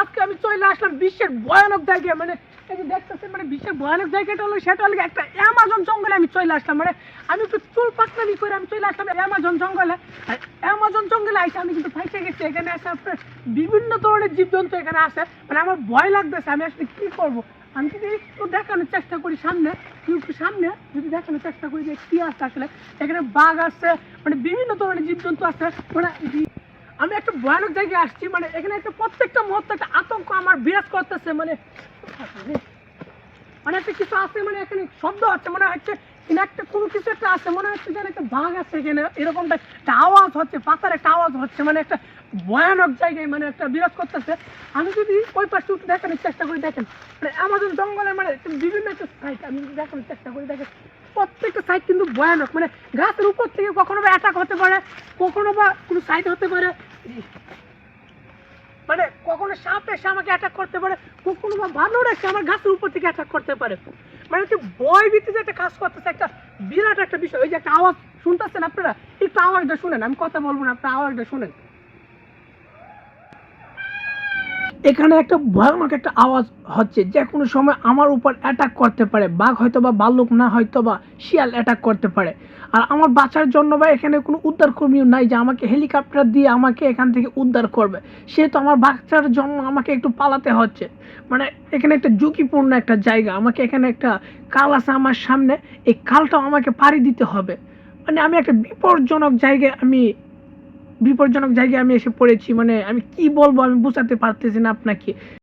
আজকে আমি চলে আসলাম বিশ্বের ভয়ানক জায়গায় মানে এই দেখতেছেন মানে বিশ্বের ভয়ানক জায়গাটা হলো, সেটা হলো একটা অ্যামাজন জঙ্গলে আমি চলে আসলাম মানে আমি একটু চুল পাকনামি করে আমি চলে আসলাম অ্যামাজন জঙ্গলে। অ্যামাজন জঙ্গলে আইসে আমি কিন্তু ফাইসে গেছি, এখানে আসে আপনার বিভিন্ন ধরনের জীবজন্তু এখানে আসে মানে আমার ভয় লাগতেছে, আমি আসলে কি করব? আমি যদি একটু দেখানোর চেষ্টা করি সামনে, একটু সামনে, যদি দেখানোর চেষ্টা করি যে কি আছে আসলে। এখানে বাঘ আছে মানে বিভিন্ন ধরনের জীবজন্তু আছে মানে আমি একটা ভয়ানক জায়গায় আসছি মানে এখানে একটা প্রত্যেকটা মুহূর্তে একটা আতঙ্ক আমার বিরাজ করতেছে মানে মানে একটা কিছু আছে মানে এখানে শব্দ হচ্ছে, মনে একটা কোনো কিছু একটা আছে, মনে হচ্ছে যেন একটা বাঘ আছে এখানে এরকমটা একটা আওয়াজ হচ্ছে, পাতার একটা আওয়াজ হচ্ছে মানে একটা ভয়ানক জায়গায় মানে একটা বিরাজ করতেছে। আমি যদি ওই পাশে উঠে দেখানোর চেষ্টা করি, দেখেন মানে আমাজন জঙ্গলের মানে বিভিন্ন একটা সাইট আমি দেখানোর চেষ্টা করি, দেখেন প্রত্যেকটা সাইড কিন্তু ভয়ানক। মানে গাছের উপর থেকে কখনো বা অ্যাটাক হতে পারে, কখনো বা কোনো সাইড হতে পারে। মানে কখনো সাপ এসে আমাকে অ্যাটাক করতে পারে, কখনো বা বানর এসে আমার গাছের উপর থেকে অ্যাটাক করতে পারে। মানে হচ্ছে ভয় ভীতি যে একটা কাজ করতেছে, একটা বিরাট একটা বিষয়। ওই যে একটা আওয়াজ শুনতেছেন আপনারা? একটু আওয়াজটা শুনেন, আমি কথা বলব না, আপনার আওয়াজটা শুনেন। এখানে একটা ভয়ানক একটা আওয়াজ হচ্ছে, যে কোনো সময় আমার উপর অ্যাটাক করতে পারে, বাঘ হয়তো বা ভাল্লুক না হয়তো বা শিয়াল অ্যাটাক করতে পারে। আর আমার বাঁচার জন্য বা এখানে কোনো উদ্ধার কর্মীও নাই যে আমাকে হেলিকপ্টার দিয়ে আমাকে এখান থেকে উদ্ধার করবে। সেহেতু আমার বাচ্চার জন্য আমাকে একটু পালাতে হচ্ছে। মানে এখানে একটা ঝুঁকিপূর্ণ একটা জায়গা, আমাকে এখানে একটা কাল আছে আমার সামনে, এই কালটাও আমাকে পাড়ি দিতে হবে। মানে আমি একটা বিপজ্জনক জায়গায় আমি বিপজ্জনক জায়গায় আমি এসে পড়েছি মানে আমি কি বলব আমি বুঝাতে পারতেছি না আপনাকে।